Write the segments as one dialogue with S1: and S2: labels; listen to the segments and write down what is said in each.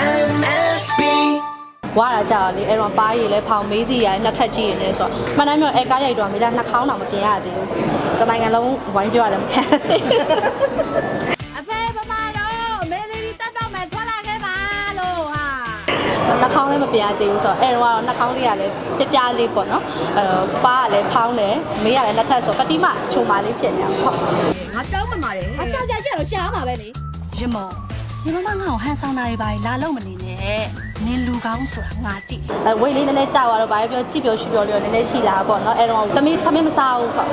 S1: MSB
S2: ဝါတာကြာတော့လေအဲ့တော့ပါးရည်လဲဖောင်မေးစီရနှစ်ထပ်ကြည့်ရင်လဲဆိုတော့မနိုင်မျိုးအဲကားရိုက်တော့မိလားနှာခေါင်းတော့မပြင်ရသေးဘူးတနိုင်ငံလုံးဝိုင်းပြောရတယ်မခံသေးဘူး
S3: အဖေပမာတော့မေလီတက်တော့မယ်ထွက်လာခဲ့ပါလို့ဟာ
S2: နှာခေါင်းလည်းမပြင်ရသေးဘူးဆိုတော့အဲ့တော့နှာခေါင်းလေးကလည်းပြပြလေးပေါ့နော်အဲတော့ပါးကလည်းဖောင်းတယ်မေးကလည်းနှစ်ထပ်ဆိုကတိမချုံမာလေးဖြစ်နေတာဟုတ်
S3: ငါတောင်းပမာတယ်အချာချာချာတော့ရှားမှာပဲလေ
S4: ရမော ညီမမငါ့ကိုဟန်ဆောင်တာတွေပါလာလို့မနေနဲ့နင်လူကောင်းဆိုတာငါတိ
S2: အဲဝိတ်လေးနည်းနည်းကြာသွားတော့ဘာပဲပြောကြည့်ပြောရှုပြောလေးတော့နည်းနည်းရှိလာပေါ့နော်အဲ့တော့သမီးသမီးမစားဘူးဟုတ်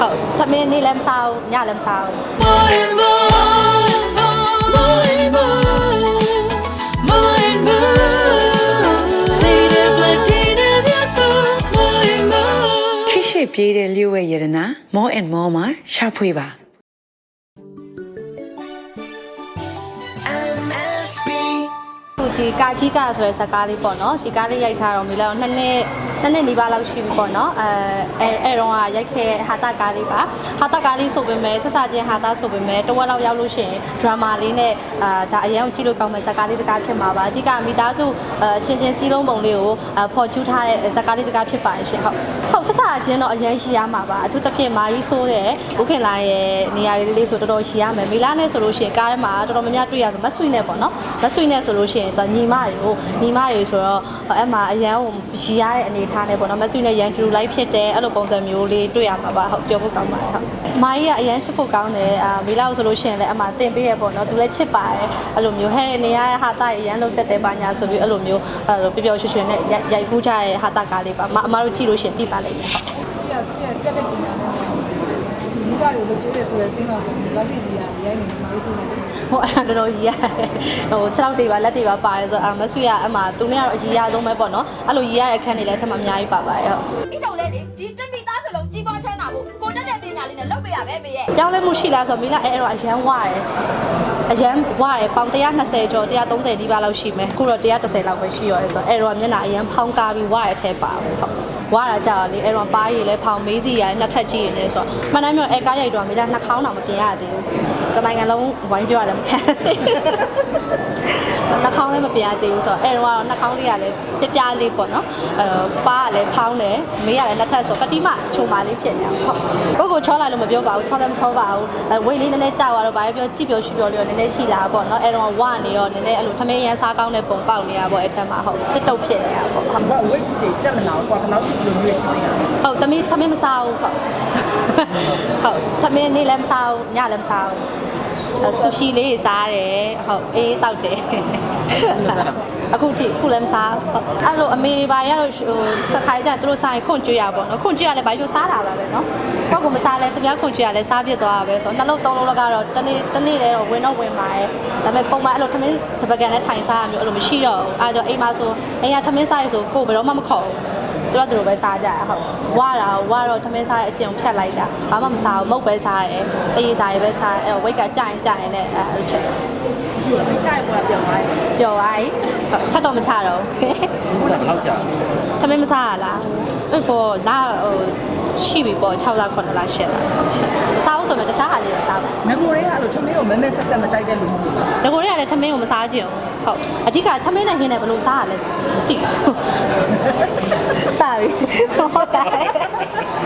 S2: ဟုတ်သမီးနေ့လည်းမစားဘူးညလည်းမစားဘူး
S1: More and more More and more More and more Say the blood in your soul More and more
S5: ချစ်ရှိပြေးတဲ့လျှို့ဝဲရတနာ more and more မှာရှာဖွေပါ
S2: ဒီကာချီကာဆိုတဲ့ဇာတ်ကားလေးပေါ့နော်ဒီကားလေးရိုက်ထားတော့မိလောက်နှစ်နှစ် နှစ်နှစ်နီးပါးလောက်ရှိပြီပေါ့နော်အဲအဲအဲတော့ကရိုက်ခဲ့ဟာတာကားလေးပါဟာတာကားလေးဆိုပေမဲ့ဆက်စချင်းဟာတာဆိုပေမဲ့တဝက်လောက်ရောက်လို့ရှိရင်ဒရာမာလေးနဲ့အာဒါအရင်ကကြည့်လို့ကောင်းမဲ့ဇာတ်ကားလေးတစ်ကားဖြစ်မှာပါအဓိကမိသားစုအချင်းချင်းစီးလုံးပုံလေးကိုအဖော်ကျူးထားတဲ့ဇာတ်ကားလေးတစ်ကားဖြစ်ပါတယ်ရှင်ဟုတ်ဟုတ်ဆက်စချင်းတော့အရင်ရှိရမှာပါအထူးသဖြင့်မာကြီးဆိုးတဲ့ဘုခင်လာရဲ့နေရာလေးလေးဆိုတော်တော်ရှိရမယ်မိလားနဲ့ဆိုလို့ရှိရင်ကားထဲမှာတော်တော်များများတွေ့ရဆိုမဆွေနဲ့ပေါ့နော်မဆွေနဲ့ဆိုလို့ရှိရင်သူညီမတွေကိုညီမတွေဆိုတော့အဲ့မှာအရန်ကိုရီရတဲ့အနေထားနဲ့ပေါ့နော်မဆွေနဲ့ရန်တူလိုက်ဖြစ်တယ်အဲ့လိုပုံစံမျိုးလေးတွေ့ရမှာပါဟုတ်ပြောဖို့ကောင်းပါတယ်ဟုတ်မာကြီးကအရန်ချစ်ဖို့ကောင်းတယ်အာမိလားဆိုလို့ရှိရင်လည်းအမှတင်ပေးရပေါ့နော်သူလည်းချစ်ပါတယ်အဲ့လိုမျိုးဟဲ့နေရတဲ့ဟာတာအရန်လုံးတက်တယ်ပါညာဆိုပြီးအဲ့လိုမျိုးအဲ့လိုပျော်ပျော်ရွှင်ရွှင်နဲ့ရိုက်ကူးကြတဲ့ဟာတာကားလေးပါအမတို့ကြည့်လို့ရှိရင်သိပါလိမ့်မယ်ဟုတ်
S6: ပြတ်တဲ့ပညာနဲ့ မိသားစုကိုကြိုးတယ်ဆိုတဲ့စင်းတော့ဆိုရင်လက်ပြကြီးရတယ်ရိုက်နေမှာလို့ဆိုနေတယ်
S2: ဟိုအဲ့ဒါတော်တော်ကြီးရတယ်ဟို6လောက်တွေပါလက်တွေပါပါတယ်ဆိုတော့အမဆွေကအမသူနဲ့ကတော့အကြီးရဆုံးပဲပေါ့နော်အဲ့လိုကြီးရတဲ့အခန်းတွေလည်းအထက်မှာအများကြီးပါပါတယ်ဟုတ်
S7: ဒီတော့လေလေဒီတမိသားစလုံးကြီးပွားချမ်းသာဖို့ကိုတက်တဲ့တင်တာလေးနဲ့လုပ်ပေးရမယ်မေရဲ့
S2: ပြောင်းလဲမှုရှိလားဆိုတော့မိလာအဲ့အဲ့တော့အရန်ဝရတယ်အရန်ဝရတယ်ပေါင်120ကျော်130ဒီပါလောက်ရှိမယ်အခုတော့130လောက်ပဲရှိရတယ်ဆိုတော့အဲ့တော့မျက်နှာအရန်ဖောင်းကားပြီးဝရတဲ့အထဲပါဘူးဟုတ် ဝါတာကြာတော့လေအဲ့တော့ပါးရည်လဲဖောင်မေးစီရနှစ်ထပ်ကြည့်ရင်လဲဆိုတော့မနိုင်မျိုးအဲကားရိုက်တော့မိလာနှာခေါင်းတော့မပြင်ရသေးဘူးတနိုင်ငံလုံးဝိုင်းပြောရတယ်မခံသေးဘူးနှာခေါင်းလည်းမ ပြင်ရသေးဘူးဆိုတော့အဲ့တော့နှာခေါင်းလေးကလည်းပြပြလေးပေါ့နော်အဲပါးကလည်းဖောင်းတယ်မေးကလည်းနှစ်ထပ်ဆိုကတိမချုံမာလေးဖြစ်နေတာဟုတ်ကိုကိုချောလိုက်လို့မပြောပါဘူးချောလည်းမချောပါဘူးအဲဝိတ်လေးနည်းနည်းကြာသွားတော့ဘာပဲပြောကြည့်ပြောရှုပြောလေးတော့နည်းနည်းရှိလာပေါ့နော်အဲ့တော့ဝနေရောနည်းနည်းအဲ့လိုထမင်းရန်စားကောင်းတဲ့ပုံပေါက်နေတာပေါ့အဲ့ထက်မှာဟုတ်တစ်တုတ်ဖြစ်နေတာပေါ့ဟုတ်
S8: ဘာဝိတ်တွေတက်မလာဘူးကွာခဏလောက်လိုမျိုးဖြစ်နေတာ
S2: ဟုတ်သမီးသမီးမစားဘူးဟုတ်ဟုတ်သမီးနေ့လည်းမစားဘူးညလည်းမစားဘူး ဆူရှီလေးစားတယ်ဟုတ်အေးတောက်တယ်အခုထိခုလည်းမစားဟုတ်အဲ့လိုအမေတွေပါရတော့ဟိုတစ်ခါကျသူတို့စားရင်ခွန့်ကြွရပါတော့ခွန့်ကြွရလည်းဘာလို့စားတာပါပဲเนาะကောက်ကမစားလဲသူများခွန့်ကြွရလဲစားပြစ်သွားတာပဲဆိုတော့နှလုံးသုံးလုံးလောက်ကတော့တနေ့တနေ့လဲတော့ဝင်တော့ဝင်ပါရဲ့ဒါပေမဲ့ပုံမှန်အဲ့လိုထမင်းတပကံနဲ့ထိုင်စားရမျိုးအဲ့လိုမရှိတော့ဘူးအဲ့တော့အိမ်မှာဆိုအိမ်ကထမင်းစားရဆိုကိုယ်ဘယ်တော့မှမခေါ်ဘူး သူတို့သူတို့ပဲစားကြရဟုတ်ဝါတာဝါတော့သမင်းစားရဲ့အကျင့်ကိုဖြတ်လိုက်တာဘာမှမစားဘူးမုတ်ပဲစားရဲတရေစားရဲပဲစားအဲဝိတ်ကကြာရင်ကြာရင်လည်းအဲလိုဖြစ်တယ်
S8: ဒီချိုင်ကွာပြောင်းသွားတယ်
S2: ပျော်သွားပြီဟုတ်ထပ်တော့မချတော့ဘူး
S9: ဘုရား6ကြာ
S2: သမင်းမစားရလားအဲ့ပေါ်လာဟိုရှိပြီပေါ့6လ9လ10လစားအောင်ဆိုရင်တခြားဟာလေးကိုစားပါ
S8: ငကိုတွေကအဲ့လိုထမင်းကိုမဲမဲဆက်ဆက်မကြိုက်တဲ့လူမျိုးတွေ
S2: ငကိုတွေကလည်းထမင်းကိုမစားကြည့်အောင်ဟုတ်အဓိကထမင်းနဲ့ဟင်းနဲ့ဘယ်လိုစားရလဲတိစား ပြီဟုတ်တယ်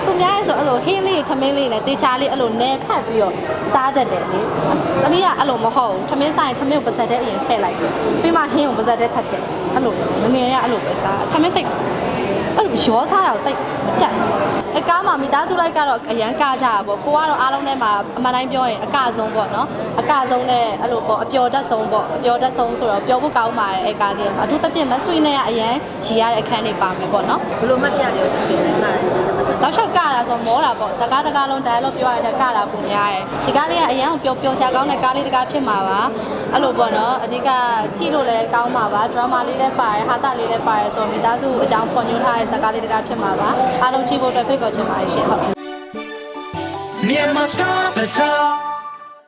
S2: သူများရဲ့ဆိုအဲ့လိုဟင်းလေးထမင်းလေးနဲ့တေချာလေးအဲ့လိုနဲဖတ်ပြီးတော့စားတတ်တယ်လေသမီးကအဲ့လိုမဟုတ်ဘူးထမင်းစားရင်ထမင်းကိုပါဇက်တဲ့အရင်ထည့်လိုက်တယ်ပြီးမှဟင်းကိုပါဇက်တဲ့ထပ်တယ်အဲ့လိုငငယ်ရအဲ့လိုပဲစားထမင်းတိတ်အဲ့လိုရောစားတာကိုတိတ်မတက်အ ကားမှာမိသားစုလိုက်ကတော့အရန်ကကြတာပေါ့ကိုကတော့အားလုံးထဲမှာအမှန်တိုင်းပြောရင်အကဆုံးပေါ့နော်အကဆုံးနဲ့အဲ့လိုပေါ့အပျော်တတ်ဆုံးပေါ့အပျော်တတ်ဆုံးဆိုတော့ပြောဖို့ကောင်းပါတယ်အဲ့ကားလေးကအထူးသဖြင့်မဆွေးနဲ့ကအရန်ရည်ရတဲ့အခန်းတွေပါမယ်ပေါ့နော်
S6: ဘလို့မတရားတွေရှိတယ်နားတယ်
S2: တောက်လျှောက်ကတာဆိုမောတာပေါ့စကားတကားလုံး dialogue ပြောရတဲ့ကတာပုံများတယ်ဒီကားလေးကအရန်ကိုပျော်ပျော်စရာကောင်းတဲ့ကားလေးတကားဖြစ်မှာပါအဲ့လိုပေါ့နော်အဓိကကြည့်လို့လည်းကောင်းပါပါ drama လေးလည်းပါတယ်ဟာတာလေးလည်းပါတယ်ဆိုတော့မိသားစုအကြောင်းပေါ်ညွှန်းထားတဲ့စကားလေးတကားဖြစ်မှာပါအားလုံးကြည့်ဖို့အတွက်ဖိတ်ခေါ်ချင်ပါတယ်ရှင်ဟုတ်
S1: Myanmar Star Bazaar